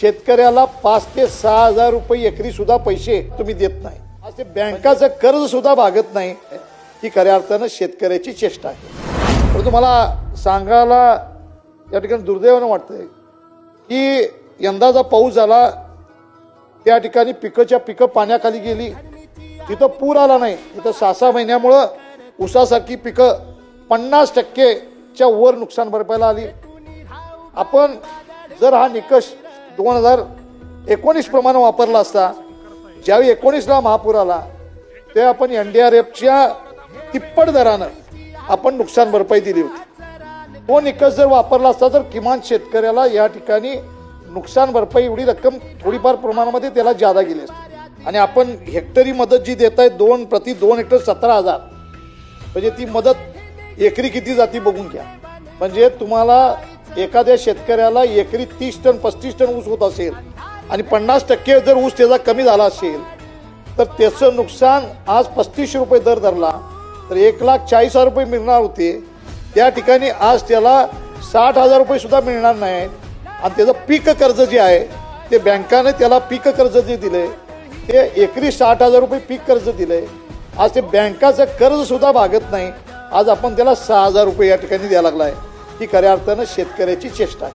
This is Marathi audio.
शेतकऱ्याला पाच ते सहा हजार रुपये एकरी सुद्धा पैसे तुम्ही देत नाही. आज ते बँकाचं कर्ज सुद्धा भागत नाही ही खऱ्या अर्थानं शेतकऱ्याची चेष्टा आहे. परंतु मला सांगायला या ठिकाणी दुर्दैवानं वाटतंय की यंदाचा पाऊस झाला त्या ठिकाणी पिकंच्या पिकं पाण्याखाली गेली तिथं पूर आला नाही तिथं सहा सहा महिन्यामुळं ऊसासारखी पिकं पन्नास टक्केच्या वर नुकसान भरपाईला आली. आपण जर हा निकष दोन हजार एकोणीस प्रमाणे वापरला असता ज्यावेळी एकोणीसला महापूर आला ते आपण एन डी आर एफच्या तिप्पट दरानं आपण नुकसान भरपाई दिली होती. तो निकष जर वापरला असता तर किमान शेतकऱ्याला या ठिकाणी नुकसान भरपाई एवढी रक्कम थोडीफार प्रमाणामध्ये त्याला जादा गेली असते. आणि आपण हेक्टरी मदत जी देत आहे दोन प्रति दोन हेक्टर सतरा हजार म्हणजे ती मदत एकरी किती जाती बघून घ्या. म्हणजे तुम्हाला एखाद्या शेतकऱ्याला एकरी तीस टन पस्तीस टन ऊस होत असेल आणि पन्नास टक्के जर ऊस त्याचा कमी झाला असेल तर त्याचं नुकसान आज पस्तीसशे रुपये दर धरला तर एक लाख चाळीस हजार रुपये मिळणार होते. त्या ठिकाणी आज त्याला साठ हजार रुपये सुद्धा मिळणार नाही. आणि त्याचं पीक कर्ज जे आहे ते बँकाने त्याला पीक कर्ज जे दिले ते एकरी साठ हजार रुपये पीक कर्ज दिले. आज ते बँकाचं कर्ज सुद्धा भागत नाही. आज आपण त्याला सहा हजार रुपये या ठिकाणी द्यायला लागलाय. ही खऱ्या अर्थानं शेतकऱ्याची चेष्टा आहे.